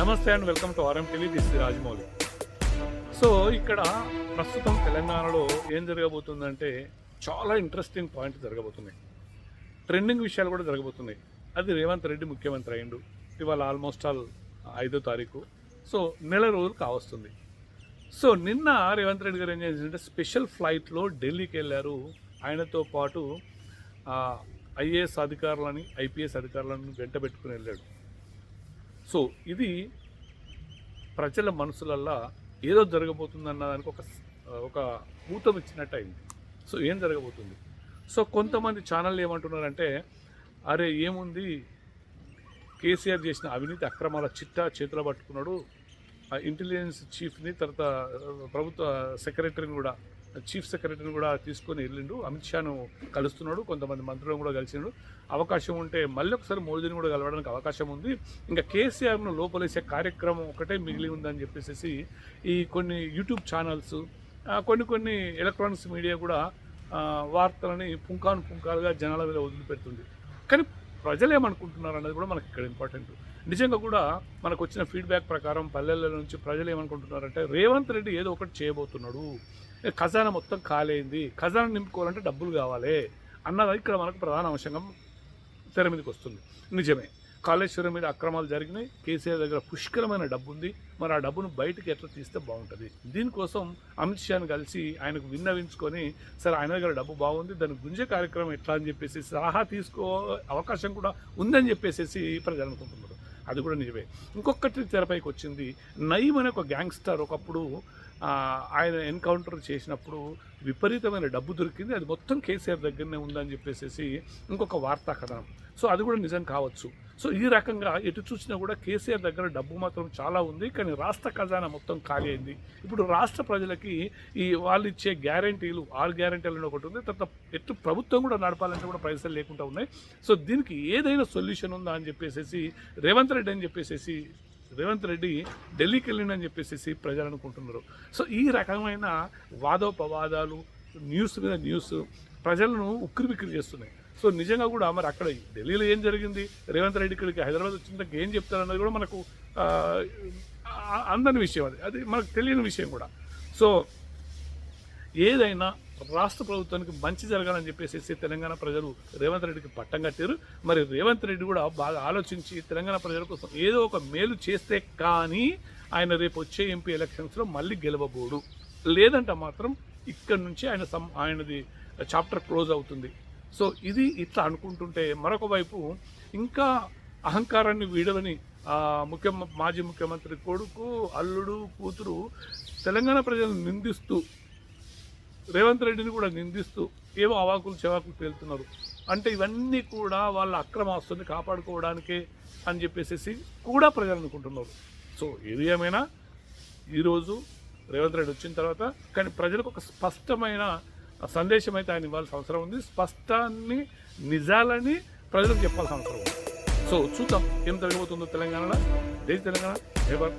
నమస్తే and welcome to RM TV this Rajamouli. So ఇక్కడ ప్రస్తుతం తెలంగాణలో ఏం జరగబోతుందంటే చాలా ఇంట్రెస్టింగ్ పాయింట్ జరగబోతున్నాయి ట్రెండింగ్ విషయాలు కూడా జరగబోతున్నాయి. అది రేవంత్ రెడ్డి ముఖ్యమంత్రి అయిండు ఇవాళ ఆల్మోస్ట్ ఆల్ ఐదో తారీఖు. సో నెల రోజులు కావస్తుంది. సో నిన్న రేవంత్ రెడ్డి గారు ఏం చేసిందంటే స్పెషల్ ఫ్లైట్లో ఢిల్లీకి వెళ్ళారు. ఆయనతో పాటు ఐఏఎస్ అధికారులని ఐపీఎస్ అధికారులను వెంట పెట్టుకుని వెళ్ళాడు. సో ఇది ప్రజల మనసులల్లా ఏదో జరగబోతుందన్న దానికి ఒక ఒక ఊతం ఇచ్చినట్టు అయింది సో ఏం జరగబోతుంది? సో కొంతమంది ఛానళ్ళు ఏమంటున్నారంటే అరే ఏముంది? కేసీఆర్ చేసిన అవినీతి అక్రమాల చిట్టా చేతిలో పట్టుకున్నాడు. ఆ ఇంటెలిజెన్స్ చీఫ్ని తర్వాత ప్రభుత్వ సెక్రటరీని కూడా చీఫ్ సెక్రటరీని కూడా తీసుకొని వెళ్ళిండు. అమిత్ షాను కలుస్తున్నాడు కొంతమంది మంత్రులను కూడా కలిసిండు. అవకాశం ఉంటే మళ్ళీ ఒకసారి మోదీని కూడా కలవడానికి అవకాశం ఉంది. ఇంకా కేసీఆర్ను లోపలేసే కార్యక్రమం ఒకటే మిగిలి ఉందని చెప్పేసి ఈ కొన్ని యూట్యూబ్ ఛానల్స్ కొన్ని కొన్ని ఎలక్ట్రానిక్స్ మీడియా కూడా వార్తలని పుంకాను పుంకాలుగా జనాల మీద వదిలిపెడుతుంది. కానీ ప్రజలు ఏమనుకుంటున్నారు అన్నది కూడా మనకి ఇక్కడ ఇంపార్టెంట్. నిజంగా కూడా మనకు వచ్చిన ఫీడ్బ్యాక్ ప్రకారం పల్లెల నుంచి ప్రజలు ఏమనుకుంటున్నారంటే రేవంత్ రెడ్డి ఏదో ఒకటి చేయబోతున్నాడు. ఖజానా మొత్తం ఖాళీ ఖజానా నింపుకోవాలంటే డబ్బులు కావాలి అన్నది ఇక్కడ మనకు ప్రధాన అంశంగా తెర మీదకి వస్తుంది. నిజమే. కాళేశ్వరం మీద అక్రమాలు జరిగినాయి. కేసీఆర్ దగ్గర పుష్కలమైన డబ్బు ఉంది మరి ఆ డబ్బును బయటకు ఎట్లా తీస్తే బాగుంటుంది? దీనికోసం అమిత్ షాను కలిసి ఆయనకు విన్నవించుకొని సరే ఆయన దగ్గర డబ్బు బాగుంది దాని గుంజే కార్యక్రమం ఎట్లా? అని చెప్పేసి సలహా తీసుకో అవకాశం కూడా ఉందని చెప్పేసి ప్రజలు అనుకుంటున్నారు. అది కూడా నిజమే. ఇంకొకటి తెరపైకి వచ్చింది. నయీం అనే ఒక గ్యాంగ్స్టర్ ఒకప్పుడు ఆయన ఎన్కౌంటర్ చేసినప్పుడు విపరీతమైన డబ్బు దొరికింది అది మొత్తం కేసీఆర్ దగ్గరనే ఉందని చెప్పేసి ఇంకొక వార్తా కథనం. సో అది కూడా నిజం కావచ్చు. సో ఈ రకంగా ఎటు చూసినా కూడా కేసీఆర్ దగ్గర డబ్బు మాత్రం చాలా ఉంది కానీ రాష్ట్ర ఖజానా మొత్తం ఖాళీ అయింది. ఇప్పుడు రాష్ట్ర ప్రజలకి ఈ వాళ్ళు ఇచ్చే గ్యారంటీలు ఆరు గ్యారంటీలు అని ఒకటి ఉంది తర్వాత ఎటు ప్రభుత్వం కూడా నడపాలంటే కూడా పైసలు లేకుండా ఉన్నాయి. సో దీనికి ఏదైనా సొల్యూషన్ ఉందా అని చెప్పేసి రేవంత్ రెడ్డి అని చెప్పేసి రేవంత్ రెడ్డి ఢిల్లీకి వెళ్ళిండని చెప్పేసి ప్రజలు అనుకుంటున్నారు. సో ఈ రకమైన వాదోపవాదాలు న్యూస్ మీద న్యూస్ ప్రజలను ఉక్కిరి బిక్కిరి చేస్తున్నాయి. సో నిజంగా కూడా మరి అక్కడ ఢిల్లీలో ఏం జరిగింది? రేవంత్ రెడ్డి ఇక్కడికి హైదరాబాద్ వచ్చినాక ఏం చెప్తారన్నది కూడా మనకు అందని విషయం అది. అది మనకు తెలియని విషయం కూడా. సో ఏదైనా రాష్ట్ర ప్రభుత్వానికి మంచి జరగాలని చెప్పేసి తెలంగాణ ప్రజలు రేవంత్ రెడ్డికి పట్టం కట్టారు. మరి రేవంత్ రెడ్డి కూడా బాగా ఆలోచించి తెలంగాణ ప్రజల కోసం ఏదో ఒక మేలు చేస్తే కానీ ఆయన రేపు వచ్చే ఎంపీ ఎలక్షన్స్లో మళ్ళీ గెలవబోడు. లేదంటే మాత్రం ఇక్కడ నుంచి ఆయన సం ఆయనది చాప్టర్ క్లోజ్ అవుతుంది. సో ఇది ఇట్లా అనుకుంటుంటే మరొక వైపు ఇంకా అహంకారాన్ని వీడవని ముఖ్య మాజీ ముఖ్యమంత్రి కొడుకు అల్లుడు కూతురు తెలంగాణ ప్రజలను నిందిస్తూ రేవంత్ రెడ్డిని కూడా నిందిస్తూ ఏమో అవాకులు చెవాకులు పేలుతున్నారు. అంటే ఇవన్నీ కూడా వాళ్ళ అక్రమాస్తుని కాపాడుకోవడానికే అని చెప్పేసి కూడా ప్రజలు అనుకుంటున్నారు. సో ఏది ఏమైనా ఈరోజు రేవంత్ రెడ్డి వచ్చిన తర్వాత కానీ ప్రజలకు ఒక స్పష్టమైన సందేశం అయితే ఆయన ఇవ్వాల్సిన అవసరం ఉంది. స్పష్టాన్ని నిజాలని ప్రజలకు చెప్పాల్సిన అవసరం ఉంది. సో చూద్దాం ఏం జరగబోతుందో తెలంగాణలో. దేశ తెలంగాణ. ఎవర్